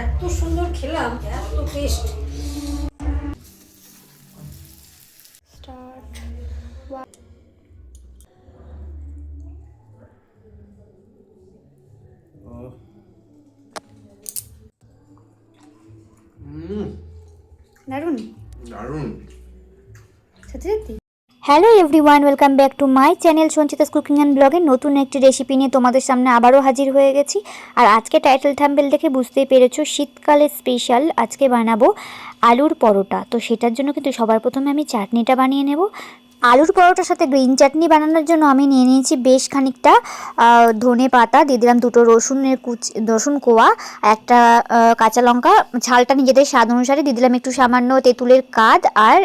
এত সুন্দর খেলাম এত টেস্ট স্টার্ট হুম দারুণ দারুণ সত্যি সত্যি hello every one welcome back to my channel Sanchita's cooking and ব্লগে নতুন একটি রেসিপি নিয়ে তোমাদের সামনে আবারও হাজির হয়ে গেছি। আর আজকে টাইটেল থাম্বেল দেখে বুঝতেই পেরেছ, শীতকালে স্পেশাল আজকে বানাবো আলুর পরোটা। তো সেটার জন্য কিন্তু সবার প্রথমে আমি চাটনিটা বানিয়ে নেব। আলুর পরোটার সাথে গ্রিন চাটনি বানানোর জন্য আমি নিয়ে নিয়েছি বেশ খানিকটা ধনে পাতা, দিয়ে দিলাম দুটো রসুনের কুচ, রসুন কোয়া, একটা কাঁচা লঙ্কা, ঝালটা নিজেদের স্বাদ অনুসারে দিয়ে দিলাম একটু সামান্য তেঁতুলের কাদ আর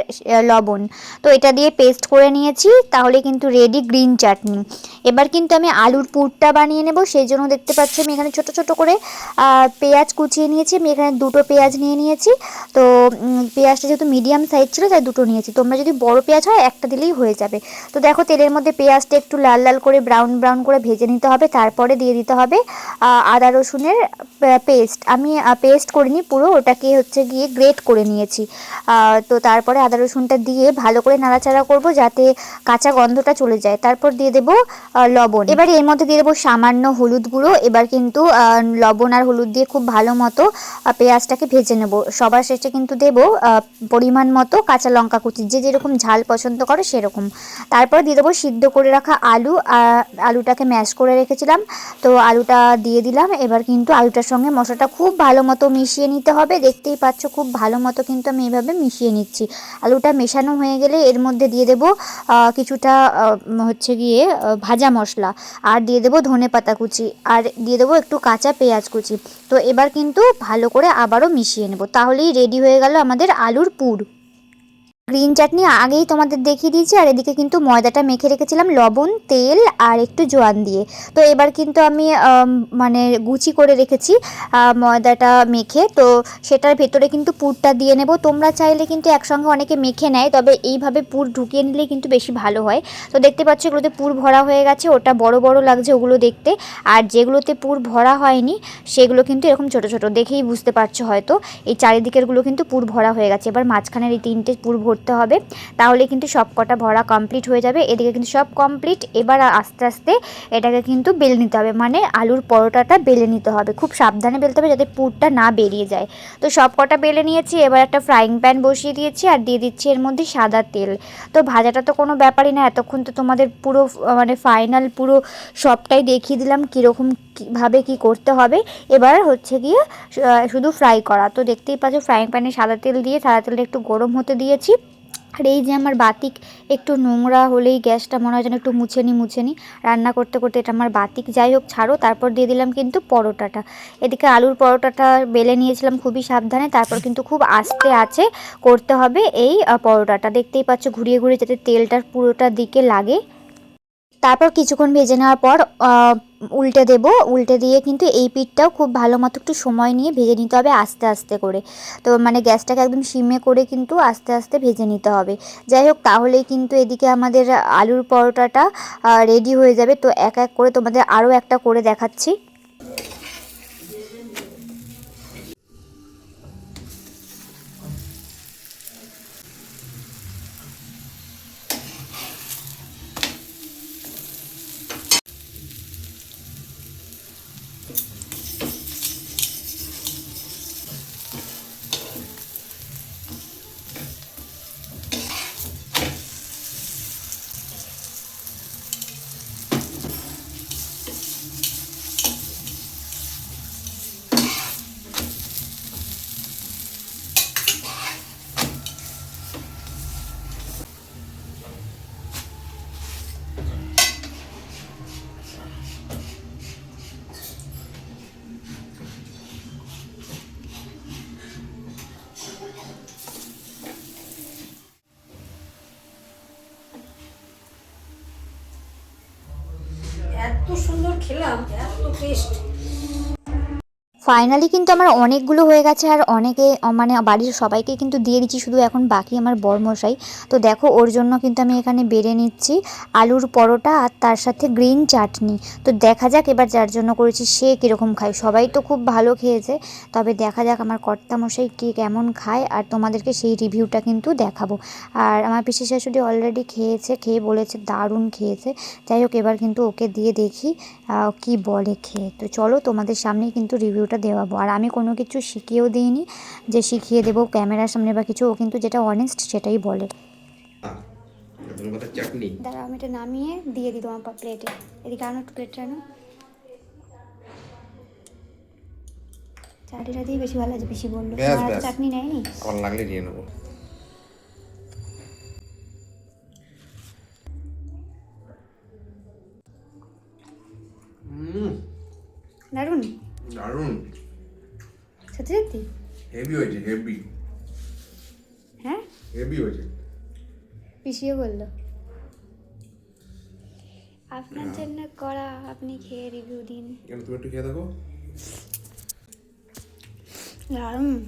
লবণ। তো এটা দিয়ে পেস্ট করে নিয়েছি, তাহলে কিন্তু রেডি গ্রিন চাটনি এবার কিন্তু আমি আলুর পুরটা বানিয়ে নেব, সেই জন্য দেখতে পাচ্ছি আমি এখানে ছোট ছোট করে পেঁয়াজ কুচিয়ে নিয়েছি, আমি এখানে দুটো পেঁয়াজ নিয়ে নিয়েছি। তো পেঁয়াজটা যেহেতু মিডিয়াম সাইজ ছিল, তাই দুটো নিয়েছি। তোমরা যদি বড় পেঁয়াজ হয়, একটা দিলেই হয়ে যাবে। তো দেখো তেলের মধ্যে পেঁয়াজটা একটু লাল লাল করে ব্রাউন ব্রাউন করে ভেজে নিতে হবে। তারপরে দিয়ে দিতে হবে আদা রসুনের পেস্ট আমি পেস্ট করিনি, পুরো ওটাকে হচ্ছে গিয়ে গ্রেট করে নিয়েছি। তো তারপরে আদা রসুনটা দিয়ে ভালো করে নাড়াচাড়া করব যাতে কাঁচা গন্ধটা চলে যায়। তারপর দিয়ে দেবো লবণ। এবার এর মধ্যে দিয়ে দেবো সামান্য হলুদ গুঁড়ো। এবার কিন্তু লবণ আর হলুদ দিয়ে খুব ভালো মতো পেঁয়াজটাকে ভেজে নেব। সবার শেষে কিন্তু দেবো পরিমাণ মতো কাঁচা লঙ্কা কুচি। যে যেরকম ঝাল পছন্দ করে সেরকম। তারপর দিয়ে দেবো সিদ্ধ করে রাখা আলু আলুটাকে ম্যাশ করে রেখেছিলাম। তো আলুটা দিয়ে দিলাম। এবার কিন্তু আলুটার সঙ্গে মশলাটা খুব ভালো মতো মিশিয়ে নিতে হবে। দেখতেই পাচ্ছ খুব ভালো মতো কিন্তু আমি এইভাবে মিশিয়ে নিচ্ছি। আলুটা মেশানো হয়ে গেলে এর মধ্যে দিয়ে দেবো কিছুটা হচ্ছে গিয়ে ভাজা মশলা। আর দিয়ে দেবো ধনে পাতা কুচি। আর দিয়ে দেবো একটু কাঁচা পেঁয়াজ কুচি। তো এবার কিন্তু ভালো করে আবারও মিশিয়ে নেব। তাহলেই রেডি হয়ে গেল আমাদের আলুর পুর। গ্রিন চাটনি আগেই তোমাদের দেখিয়ে দিয়েছি, আর এদিকে কিন্তু ময়দাটা মেখে রেখেছিলাম, লবণ, তেল আর একটু জোয়ান দিয়ে। তো এবার কিন্তু আমি মানে গুচি করে রেখেছি ময়দাটা মেখে। তো সেটার ভেতরে কিন্তু পুরটা দিয়ে নেব। তোমরা চাইলে কিন্তু একসঙ্গে অনেকে মেখে নেয়, তবে এইভাবে পুর ঢুকিয়ে নিলে কিন্তু বেশি ভালো হয়। তো দেখতে পাচ্ছ এগুলোতে পুর ভরা হয়ে গেছে, ওটা বড় বড় লাগছে ওগুলো দেখতে। আর যেগুলোতে পুর ভরা হয়নি, সেগুলো কিন্তু এরকম ছোট ছোট দেখেই বুঝতে পারছ হয়তো। এই চারিদিকেরগুলো কিন্তু পুর ভরা হয়ে গেছে। এবার মাঝখানের এই তিনটে পুর ভরতে হবে, তাহলে কিন্তু সব কটা ভরা কমপ্লিট হয়ে যাবে। এদিকে কিন্তু সব কমপ্লিট এবার আস্তে আস্তে এটাকে কিন্তু বেলে নিতে হবে মানে আলুর পরোটাটা বেলে নিতে হবে। খুব সাবধানে বেলতে হবে যাতে পুরটা না বেরিয়ে যায়। তো সব কটা বেলে নিয়েছি, এবার একটা ফ্রাইং প্যান বসিয়ে দিয়েছি আর দিয়ে দিচ্ছি এর মধ্যে সাদা তেল। তো ভাজাটা তো কোনো ব্যাপারই না, এতক্ষণ তো তোমাদের পুরো মানে ফাইনাল পুরো সবটাই দেখিয়ে দিলাম, কীরকম কীভাবে কী করতে হবে? এবার হচ্ছে গিয়ে শুধু ফ্রাই করা। তো দেখতেই পাচ্ছ ফ্রাইং প্যানে সাদা তেল দিয়ে সাদা তেলটা একটু গরম হতে দিয়েছি। আর এই যে আমার বাতিক একটু নোংরা হলেই গ্যাসটা মনে হয় যেন একটু মুছে নি মুছে নি রান্না করতে করতে এটা আমার বাতিক যাই হোক, ছাড়ো, তারপর দিয়ে দিলাম কিন্তু পরোটাটা। এদিকে আলুর পরোটাটা বেলে নিয়েছিলাম খুবই সাবধানে, তারপর কিন্তু খুব আস্তে আছে করতে হবে এই পরোটাটা। দেখতেই পাচ্ছ, ঘুরিয়ে ঘুরিয়ে যাতে তেলটার পুরোটা দিকে লাগে। তারপর কিছুক্ষণ ভেজে নেওয়ার পর উল্টে দেব, উল্টে দিয়ে কিন্তু এই পিঠটাও খুব ভালো মতো একটু সময় নিয়ে ভেজে নিতে হবে আস্তে আস্তে করে। তো মানে গ্যাসটাকে একদম সিমে করে কিন্তু আস্তে আস্তে ভেজে নিতে হবে। যাই হোক, তাহলেই কিন্তু এদিকে আমাদের আলুর পরোটাটা রেডি হয়ে যাবে। তো এক এক করে তোমাদের আরও একটা করে দেখাচ্ছি এত সুন্দর খেলাম এত টেস্ট ফাইনালি কিন্তু আমার অনেকগুলো হয়ে গেছে আর অনেকে মানে বাড়ির সবাইকে কিন্তু দিয়ে দিচ্ছি, শুধু এখন বাকি আমার বরমশাই। তো দেখো, ওর জন্য কিন্তু আমি এখানে বেড়ে নিচ্ছি আলুর পরোটা আর তার সাথে গ্রিন চাটনি। তো দেখা যাক এবার যার জন্য করেছি, সে কীরকম খায়। সবাই তো খুব ভালো খেয়েছে, তবে দেখা যাক আমার কর্তামশাই কে কেমন খায় আর তোমাদেরকে সেই রিভিউটা কিন্তু দেখাবো। আর আমার পিসি শাশুড়ি অলরেডি খেয়েছে, খেয়ে বলেছে দারুণ খেয়েছে। যাই হোক, এবার কিন্তু ওকে দিয়ে দেখি কি বলে খেয়ে। তো চলো তোমাদের সামনেই কিন্তু রিভিউটা দেওয়াবো। আর আমি কোনো কিছু শিখিয়েও দিইনি যে শিখিয়ে দেবো ক্যামেরার সামনে বা কিছু। ও কিন্তু যেটা অনেস্ট সেটাই বলে। চাটনি? দাঁড়া আমি এটা নামিয়ে দিয়ে দিই তোমার প্লেটে এদিকে আনো একটু প্লেটটা আনো। চাটনিটা দিয়ে বেশি ভালো আছে বেশি বলল। চাটনি নেয়নি। আবার লাগলে নিয়ে নেব। হুম। দারুণ দারুণ। সত্যি সত্যি? হেভি হয়েছে হেভি হ্যাঁ? হেভি হয়েছে। পিসিও বলল। আপনার জন্য করা আপনি খেয়ে রিভিউ দিন। কেন তুমি একটু খেয়ে দেখো। দারুণ।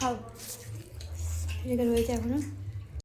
খাও। রয়েছে এখনও।